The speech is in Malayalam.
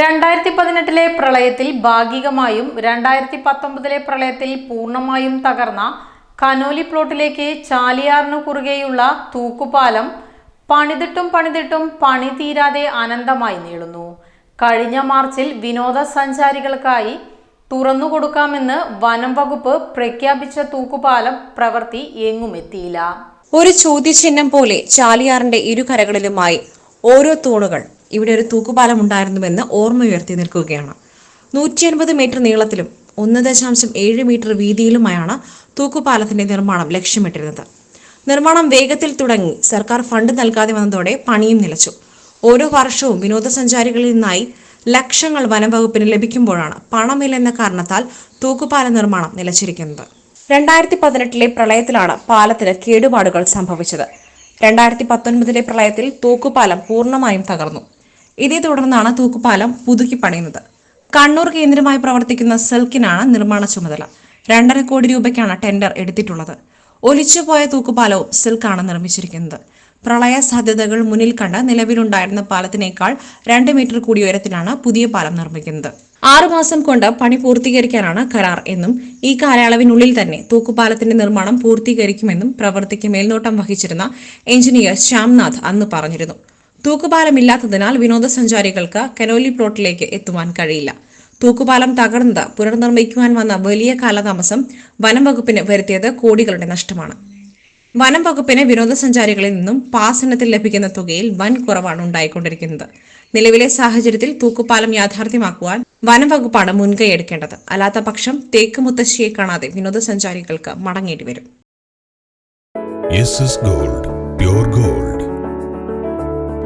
രണ്ടായിരത്തി പതിനെട്ടിലെ പ്രളയത്തിൽ ഭാഗികമായും രണ്ടായിരത്തി പത്തൊമ്പതിലെ പ്രളയത്തിൽ പൂർണമായും തകർന്ന കനോലി പ്ലോട്ടിലേക്ക് ചാലിയാറിനു കുറുകെയുള്ള തൂക്കുപാലം പണിതിട്ടും പണിതിട്ടും പണി തീരാതെ അനന്തമായി നീളുന്നു. കഴിഞ്ഞ മാർച്ചിൽ വിനോദസഞ്ചാരികൾക്കായി തുറന്നുകൊടുക്കാമെന്ന് വനം വകുപ്പ് പ്രഖ്യാപിച്ച തൂക്കുപാലം പ്രവൃത്തി എങ്ങും എത്തിയില്ല. ഒരു ചോദ്യചിഹ്നം പോലെ ചാലിയാറിന്റെ ഇരുകരകളിലുമായി ഓരോ തൂണുകൾ ഇവിടെ ഒരു തൂക്കുപാലം ഉണ്ടായിരുന്നുവെന്ന് ഓർമ്മയുയർത്തി നിൽക്കുകയാണ്. നൂറ്റി അൻപത് മീറ്റർ നീളത്തിലും ഒന്ന് ദശാംശം ഏഴ് മീറ്റർ വീതിയിലുമായാണ് തൂക്കുപാലത്തിന്റെ നിർമ്മാണം ലക്ഷ്യമിട്ടിരുന്നത്. നിർമ്മാണം വേഗത്തിൽ തുടങ്ങി സർക്കാർ ഫണ്ട് നൽകാതെ വന്നതോടെ പണിയും നിലച്ചു. ഓരോ വർഷവും വിനോദസഞ്ചാരികളിൽ നിന്നായി ലക്ഷങ്ങൾ വനംവകുപ്പിന് ലഭിക്കുമ്പോഴാണ് പണമില്ലെന്ന കാരണത്താൽ തൂക്കുപാല നിർമ്മാണം നിലച്ചിരിക്കുന്നത്. രണ്ടായിരത്തി പതിനെട്ടിലെ പ്രളയത്തിലാണ് പാലത്തിന് കേടുപാടുകൾ സംഭവിച്ചത്. രണ്ടായിരത്തി പത്തൊൻപതിലെ പ്രളയത്തിൽ തൂക്കുപാലം പൂർണമായും തകർന്നു. ഇതേ തുടർന്നാണ് തൂക്കുപാലം പുതുക്കി പണിയുന്നത്. കണ്ണൂർ കേന്ദ്രമായി പ്രവർത്തിക്കുന്ന സെൽക്കിനാണ് നിർമ്മാണ ചുമതല. രണ്ടര കോടി രൂപയ്ക്കാണ് ടെൻഡർ എടുത്തിട്ടുള്ളത്. ഒലിച്ചുപോയ തൂക്കുപാലവും സിൽക്കാണ് നിർമ്മിച്ചിരിക്കുന്നത്. പ്രളയ സാധ്യതകൾ മുന്നിൽ കണ്ട് നിലവിലുണ്ടായിരുന്ന പാലത്തിനേക്കാൾ രണ്ട് മീറ്റർ കൂടി ഉയരത്തിലാണ് പുതിയ പാലം നിർമ്മിക്കുന്നത്. ആറുമാസം കൊണ്ട് പണി പൂർത്തീകരിക്കാനാണ് കരാർ എന്നും ഈ കാലയളവിനുള്ളിൽ തന്നെ തൂക്കുപാലത്തിന്റെ നിർമ്മാണം പൂർത്തീകരിക്കുമെന്നും പ്രവൃത്തിക്ക് മേൽനോട്ടം വഹിച്ചിരുന്ന എഞ്ചിനീയർ ശ്യാംനാഥ് അന്ന് പറഞ്ഞിരുന്നു. തൂക്കുപാലമില്ലാത്തതിനാൽ വിനോദസഞ്ചാരികൾക്ക് കനോലി പ്ലോട്ടിലേക്ക് എത്തുവാൻ കഴിയില്ല. തൂക്കുപാലം തകർന്നത് പുനർനിർമ്മിക്കുവാൻ വന്ന വലിയ കാലതാമസം വനം വകുപ്പിന് വരുത്തിയത് കോടികളുടെ നഷ്ടമാണ്. വനം വകുപ്പിന് വിനോദസഞ്ചാരികളിൽ നിന്നും പാസ് ഇനത്തിൽ ലഭിക്കുന്ന തുകയിൽ വൻ കുറവാണ് ഉണ്ടായിക്കൊണ്ടിരിക്കുന്നത്. നിലവിലെ സാഹചര്യത്തിൽ തൂക്കുപാലം യാഥാർത്ഥ്യമാക്കുവാൻ വനം വകുപ്പാണ് മുൻകൈ എടുക്കേണ്ടത്. അല്ലാത്ത പക്ഷം തേക്ക് മുത്തശ്ശിയെ കാണാതെ വിനോദസഞ്ചാരികൾക്ക് മടങ്ങേണ്ടി വരും. Gold pure gold